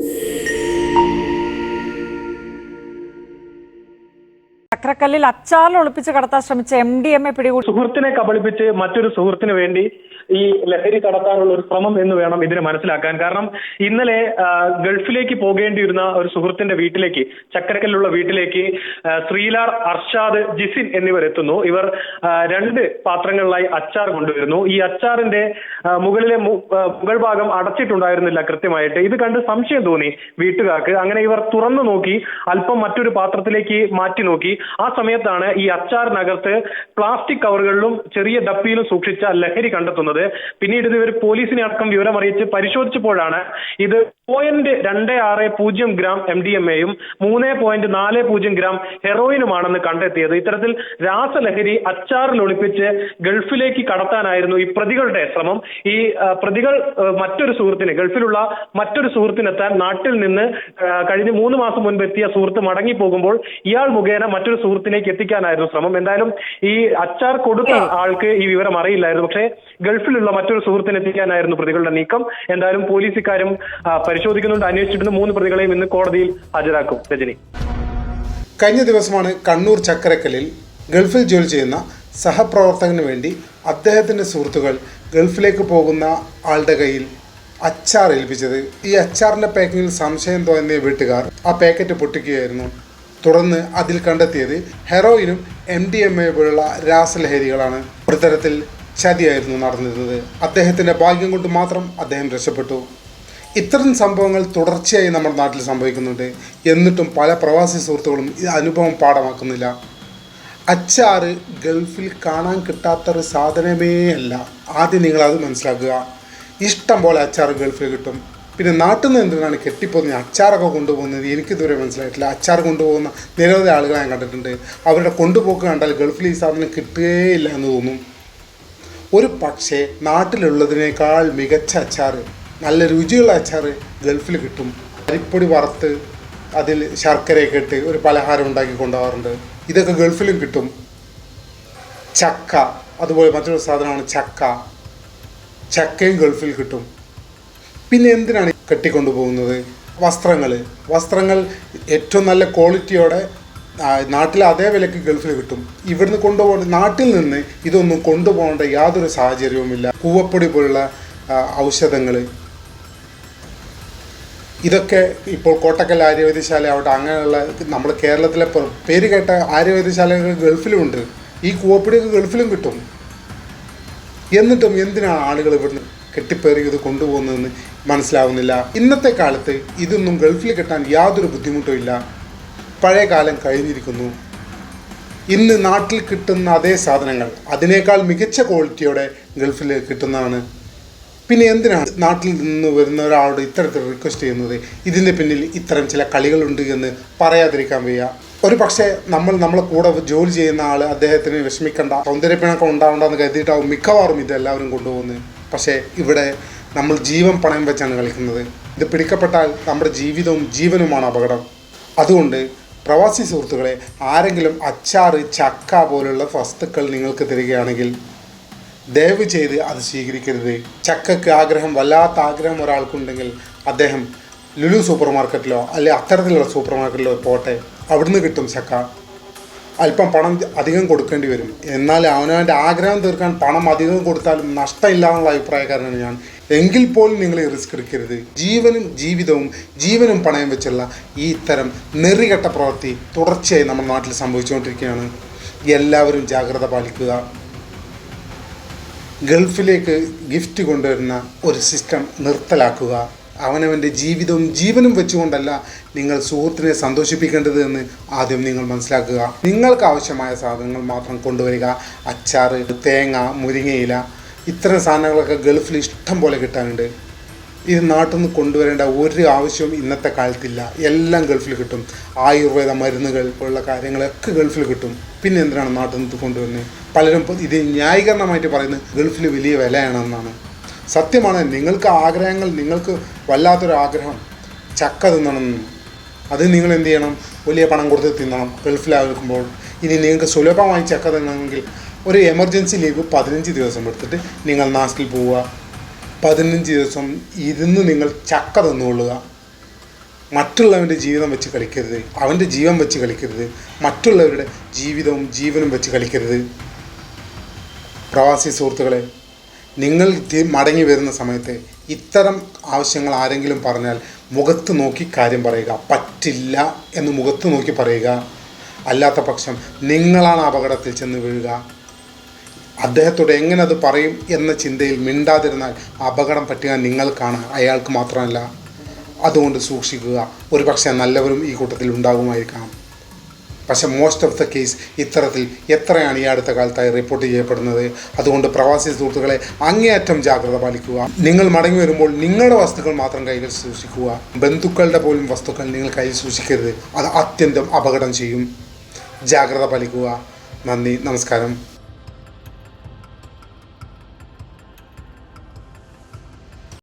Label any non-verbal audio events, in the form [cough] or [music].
you [laughs] ചക്രക്കല്ലിൽ അച്ചാറിൽ ഒളിപ്പിച്ച് കടത്താൻ ശ്രമിച്ച എം ഡി എം എ പിടികൂടി. സുഹൃത്തിനെ കബളിപ്പിച്ച് മറ്റൊരു സുഹൃത്തിന് വേണ്ടി ഈ ലഹരി കടത്താനുള്ള ഒരു ശ്രമം എന്ന് വേണം ഇതിനെ മനസ്സിലാക്കാൻ. കാരണം ഇന്നലെ ഗൾഫിലേക്ക് പോകേണ്ടിയിരുന്ന ഒരു സുഹൃത്തിന്റെ വീട്ടിലേക്ക് ചക്കരക്കല്ലുള്ള വീട്ടിലേക്ക് ശ്രീലാർ അർഷാദ് ജിസിൻ എന്നിവർ എത്തുന്നു. ഇവർ രണ്ട് പാത്രങ്ങളിലായി അച്ചാർ കൊണ്ടുവരുന്നു. ഈ അച്ചാറിന്റെ മുകളിലെ മുകൾ ഭാഗം അടച്ചിട്ടുണ്ടായിരുന്നില്ല കൃത്യമായിട്ട്. ഇത് കണ്ട് സംശയം തോന്നി വീട്ടുകാർക്ക്. അങ്ങനെ ഇവർ തുറന്നു നോക്കി അല്പം മറ്റൊരു പാത്രത്തിലേക്ക് മാറ്റി നോക്കി. ആ സമയത്താണ് ഈ അച്ചാറിനകത്ത് പ്ലാസ്റ്റിക് കവറുകളിലും ചെറിയ ഡപ്പിയിലും സൂക്ഷിച്ച ലഹരി കണ്ടെത്തുന്നത്. പിന്നീട് ഇത് ഇവർ പോലീസിനെ അടക്കം വിവരം അറിയിച്ച് പരിശോധിച്ചപ്പോഴാണ് ഇത് പോയിന്റ് രണ്ട് ആറ് പൂജ്യം ഗ്രാം എം ഡി എം എയും മൂന്ന് പോയിന്റ് നാല് പൂജ്യം ഗ്രാം ഹെറോയിനുമാണെന്ന് കണ്ടെത്തിയത്. ഇത്തരത്തിൽ രാസലഹരി അച്ചാറിൽ ഒളിപ്പിച്ച് ഗൾഫിലേക്ക് കടത്താനായിരുന്നു ഈ പ്രതികളുടെ ശ്രമം. ഈ പ്രതികൾ മറ്റൊരു സുഹൃത്തിന് ഗൾഫിലുള്ള മറ്റൊരു സുഹൃത്തിനെത്താൻ നാട്ടിൽ നിന്ന് കഴിഞ്ഞ മൂന്ന് മാസം മുൻപ് എത്തിയ സുഹൃത്ത് മടങ്ങി പോകുമ്പോൾ ഇയാൾ മുഖേന മറ്റൊരു സുഹൃത്തിലേക്ക് എത്തിക്കാനായിരുന്നു ശ്രമം. എന്തായാലും ഈ അച്ചാർ കൊടുത്ത ആൾക്ക് ഈ വിവരം അറിയില്ലായിരുന്നു. പക്ഷേ ഗൾഫിലുള്ള മറ്റൊരു സുഹൃത്തിനെ എത്തിക്കാനായിരുന്നു പ്രതികളുടെ നീക്കം. എന്തായാലും പോലീസ് ഇക്കാര്യം പരിശോധിക്കുന്നുണ്ട് അന്വേഷിച്ചിട്ടുണ്ട്. മൂന്ന് പ്രതികളെയും ഇന്ന് കോടതിയിൽ ഹാജരാക്കും. രജനി. കഴിഞ്ഞ ദിവസമാണ് കണ്ണൂർ ചക്കരക്കലിൽ ഗൾഫിൽ ജോലി ചെയ്യുന്ന സഹപ്രവർത്തകന് വേണ്ടി അദ്ദേഹത്തിന്റെ സുഹൃത്തുക്കൾ ഗൾഫിലേക്ക് പോകുന്ന ആളുടെ കയ്യിൽ അച്ചാർ ഏൽപ്പിച്ചത്. ഈ അച്ചാറിന്റെ പാക്കിങ്ങിൽ സംശയം തോന്നിയ വീട്ടുകാർ ആ പാക്കറ്റ് പൊട്ടിക്കുകയായിരുന്നു. തുടർന്ന് അതിൽ കണ്ടെത്തിയത് ഹെറോയിനും എം ഡി എം എ പോലുള്ള രാസലഹരികളാണ്. ഒരു തരത്തിൽ ചതിയായിരുന്നു നടന്നിരുന്നത് അദ്ദേഹത്തിന്റെ ഭാഗ്യം കൊണ്ട് മാത്രം അദ്ദേഹം രക്ഷപ്പെട്ടു. ഇത്തരം സംഭവങ്ങൾ തുടർച്ചയായി നമ്മുടെ നാട്ടിൽ സംഭവിക്കുന്നുണ്ട്. എന്നിട്ടും പല പ്രവാസി സുഹൃത്തുക്കളും ഈ അനുഭവം പാഠമാക്കുന്നില്ല. അച്ചാറ് ഗൾഫിൽ കാണാൻ കിട്ടാത്തൊരു സാധനമേ അല്ല. ആദ്യം നിങ്ങളത് മനസ്സിലാക്കുക. ഇഷ്ടം പോലെ അച്ചാർ ഗൾഫിൽ കിട്ടും. പിന്നെ നാട്ടിൽ നിന്ന് എന്തിനാണ് കെട്ടിപ്പോകുന്നത്? അച്ചാറൊക്കെ കൊണ്ടുപോകുന്നത്. എനിക്കിതുവരെ മനസ്സിലായിട്ടില്ല. അച്ചാർ കൊണ്ടുപോകുന്ന നിരവധി ആളുകളെ ഞാൻ കണ്ടിട്ടുണ്ട്. അവരുടെ കൊണ്ടുപോക്ക് കണ്ടാൽ ഗൾഫിൽ ഈ സാധനം കിട്ടുകയില്ല എന്ന് തോന്നും. ഒരു പക്ഷേ നാട്ടിലുള്ളതിനേക്കാൾ മികച്ച അച്ചാർ നല്ല രുചിയുള്ള അച്ചാർ ഗൾഫിൽ കിട്ടും. അരിപ്പൊടി വറുത്ത് അതിൽ ശർക്കരയൊക്കെ ഇട്ട് ഒരു പലഹാരം ഉണ്ടാക്കി കൊണ്ടുപോകാറുണ്ട്. ഇതൊക്കെ ഗൾഫിലും കിട്ടും. ചക്ക അതുപോലെ മറ്റൊരു സാധനമാണ് ചക്ക. ചക്കയും ഗൾഫിൽ കിട്ടും. പിന്നെ എന്തിനാണ് കെട്ടിക്കൊണ്ടുപോകുന്നത്? വസ്ത്രങ്ങൾ വസ്ത്രങ്ങൾ ഏറ്റവും നല്ല ക്വാളിറ്റിയോടെ നാട്ടിൽ അതേ വിലക്ക് ഗൾഫിൽ കിട്ടും. ഇവിടുന്ന് കൊണ്ടുപോകേണ്ട നാട്ടിൽ നിന്ന് ഇതൊന്നും കൊണ്ടുപോകേണ്ട യാതൊരു സാഹചര്യവുമില്ല. കൂവപ്പൊടി പോലുള്ള ഔഷധങ്ങൾ ഇതൊക്കെ ഇപ്പോൾ കോട്ടക്കൽ ആര്യവൈദ്യശാല ആവട്ടെ അങ്ങനെയുള്ള നമ്മൾ കേരളത്തിലെ പേര് കേട്ട ആര്യവൈദ്യശാലകൾ ഗൾഫിലുമുണ്ട് ഈ കൂവപ്പൊടിയൊക്കെ ഗൾഫിലും കിട്ടും. എന്നിട്ടും എന്തിനാണ് ആളുകൾ ഇവിടുന്ന് കെട്ടിപ്പേറി ഇത് കൊണ്ടുപോകുന്നതെന്ന് മനസ്സിലാവുന്നില്ല. ഇന്നത്തെ കാലത്ത് ഇതൊന്നും ഗൾഫിൽ കിട്ടാൻ യാതൊരു ബുദ്ധിമുട്ടും ഇല്ല. പഴയ കാലം കഴിഞ്ഞിരിക്കുന്നു. ഇന്ന് നാട്ടിൽ കിട്ടുന്ന അതേ സാധനങ്ങൾ അതിനേക്കാൾ മികച്ച ക്വാളിറ്റിയോടെ ഗൾഫിൽ കിട്ടുന്നതാണ്. പിന്നെ എന്തിനാണ് നാട്ടിൽ നിന്ന് വരുന്ന ഒരാളോട് ഇത്തരത്തിൽ റിക്വസ്റ്റ് ചെയ്യുന്നത്? ഇതിന്റെ പിന്നിൽ ഇത്തരം ചില കളികളുണ്ട് എന്ന് പറയാതിരിക്കാൻ വയ്യ. ഒരു പക്ഷേ നമ്മൾ നമ്മളെ കൂടെ ജോലി ചെയ്യുന്ന ആൾ അദ്ദേഹത്തിന് വിഷമിക്കണ്ട. സൗന്ദര്യപ്പിണക്കം ഉണ്ടാവണ്ടെന്ന് കരുതിയിട്ടാവും മിക്കവാറും ഇതെല്ലാവരും കൊണ്ടുപോകുന്നത്. പക്ഷേ ഇവിടെ നമ്മൾ ജീവൻ പണയം വെച്ചാണ് കളിക്കുന്നത്. ഇത് പിടിക്കപ്പെട്ടാൽ നമ്മുടെ ജീവിതവും ജീവനുമാണ് അപകടം. അതുകൊണ്ട് പ്രവാസി സുഹൃത്തുക്കളെ ആരെങ്കിലും അച്ചാറ് ചക്ക പോലുള്ള വസ്തുക്കൾ നിങ്ങൾക്ക് തരികയാണെങ്കിൽ ദയവ് ചെയ്ത് അത് സ്വീകരിക്കരുത്. ചക്കക്ക് ആഗ്രഹം വല്ലാത്ത ആഗ്രഹം ഒരാൾക്കുണ്ടെങ്കിൽ അദ്ദേഹം ലുലു സൂപ്പർ മാർക്കറ്റിലോ അല്ലെ അത്തരത്തിലുള്ള സൂപ്പർ മാർക്കറ്റിലോ പോട്ടെ. അവിടുന്ന് കിട്ടും ചക്ക. അല്പം പണം അധികം കൊടുക്കേണ്ടി വരും. എന്നാൽ അവനവന്റെ ആഗ്രഹം തീർക്കാൻ പണം അധികം കൊടുത്താലും നഷ്ടമില്ല എന്നുള്ള അഭിപ്രായക്കാരനാണ് ഞാൻ. എങ്കിൽ പോലും നിങ്ങൾ റിസ്ക് എടുക്കരുത്. ജീവനും ജീവിതവും ജീവനും പണയം വെച്ചുള്ള ഈ ഇത്തരം നെറികെട്ട പ്രവൃത്തി തുടർച്ചയായി നമ്മുടെ നാട്ടിൽ സംഭവിച്ചുകൊണ്ടിരിക്കുകയാണ്. എല്ലാവരും ജാഗ്രത പാലിക്കുക. ഗൾഫിലേക്ക് ഗിഫ്റ്റ് കൊണ്ടുവരുന്ന ഒരു സിസ്റ്റം നിർത്തലാക്കുക. അവനവന്റെ ജീവിതവും ജീവനും വെച്ചുകൊണ്ടല്ല നിങ്ങൾ സുഹൃത്തിനെ സന്തോഷിപ്പിക്കേണ്ടത് എന്ന് ആദ്യം നിങ്ങൾ മനസ്സിലാക്കുക. നിങ്ങൾക്ക് ആവശ്യമായ സാധനങ്ങൾ മാത്രം കൊണ്ടുവരിക. അച്ചാറ് തേങ്ങ മുരിങ്ങയില. ഇത്തരം സാധനങ്ങളൊക്കെ ഗൾഫിൽ ഇഷ്ടം പോലെ കിട്ടാനുണ്ട്. ഇത് നാട്ടിൽ നിന്ന് കൊണ്ടുവരേണ്ട ഒരു ആവശ്യവും ഇന്നത്തെ കാലത്തില്ല. എല്ലാം ഗൾഫിൽ കിട്ടും. ആയുർവേദ മരുന്നുകൾ പോലുള്ള കാര്യങ്ങളൊക്കെ ഗൾഫിൽ കിട്ടും. പിന്നെ എന്തിനാണ് നാട്ടിൽ നിന്ന് കൊണ്ടുവരുന്നത്? പലരും ഇത് ന്യായീകരണമായിട്ട് പറയുന്നത് ഗൾഫിൽ വലിയ വിലയാണെന്നാണ്. സത്യമാണ് നിങ്ങൾക്ക് ആഗ്രഹങ്ങൾ നിങ്ങൾക്ക് വല്ലാത്തൊരു ആഗ്രഹം. ചക്ക തിന്നണം. അത് നിങ്ങൾ എന്ത് ചെയ്യണം? വലിയ പണം കൊടുത്ത് തിന്നണം. ഗൾഫിലാകുമ്പോൾ ഇനി നിങ്ങൾക്ക് സുലഭമായി ചക്ക തിന്നണമെങ്കിൽ ഒരു എമർജൻസി ലീവ് പതിനഞ്ച് ദിവസം എടുത്തിട്ട് നിങ്ങൾ നാട്ടിൽ പോവുക. പതിനഞ്ച് ദിവസം ഇരുന്ന് നിങ്ങൾ ചക്ക തിന്നുകൊള്ളുക. മറ്റുള്ളവന്റെ ജീവിതം വെച്ച് കളിക്കരുത്. അവന്റെ ജീവൻ വെച്ച് കളിക്കരുത്. മറ്റുള്ളവരുടെ ജീവിതവും ജീവനും വെച്ച് കളിക്കരുത്. പ്രവാസി സുഹൃത്തുക്കളെ നിങ്ങൾ മടങ്ങി വരുന്ന സമയത്ത് ഇത്തരം ആവശ്യങ്ങൾ ആരെങ്കിലും പറഞ്ഞാൽ മുഖത്ത് നോക്കി കാര്യം പറയുക. പറ്റില്ല എന്ന് മുഖത്ത് നോക്കി പറയുക. അല്ലാത്ത പക്ഷം നിങ്ങളാണ് അപകടത്തിൽ ചെന്ന് വീഴുക. അദ്ദേഹത്തോട് എങ്ങനെ അത് പറയും എന്ന ചിന്തയിൽ മിണ്ടാതിരുന്നാൽ അപകടം പറ്റുക നിങ്ങൾക്കാണ് അയാൾക്ക് മാത്രമല്ല. അതുകൊണ്ട് സൂക്ഷിക്കുക. ഒരു പക്ഷേ നല്ലവരും ഈ കൂട്ടത്തിൽ ഉണ്ടാകുമായിരിക്കാം. പക്ഷെ മോസ്റ്റ് ഓഫ് ദ കേസ് ഇത്തരത്തിൽ എത്രയാണ് ഈ അടുത്ത കാലത്തായി റിപ്പോർട്ട് ചെയ്യപ്പെടുന്നത്? അതുകൊണ്ട് പ്രവാസി സുഹൃത്തുക്കളെ അങ്ങേയറ്റം ജാഗ്രത പാലിക്കുക. നിങ്ങൾ മടങ്ങി വരുമ്പോൾ നിങ്ങളുടെ വസ്തുക്കൾ മാത്രം കയ്യിൽ സൂക്ഷിക്കുക. ബന്ധുക്കളുടെ പോലും വസ്തുക്കൾ നിങ്ങൾ കയ്യിൽ സൂക്ഷിക്കരുത്. അത് അത്യന്തം അപകടം ചെയ്യും. ജാഗ്രത പാലിക്കുക. നന്ദി. നമസ്കാരം.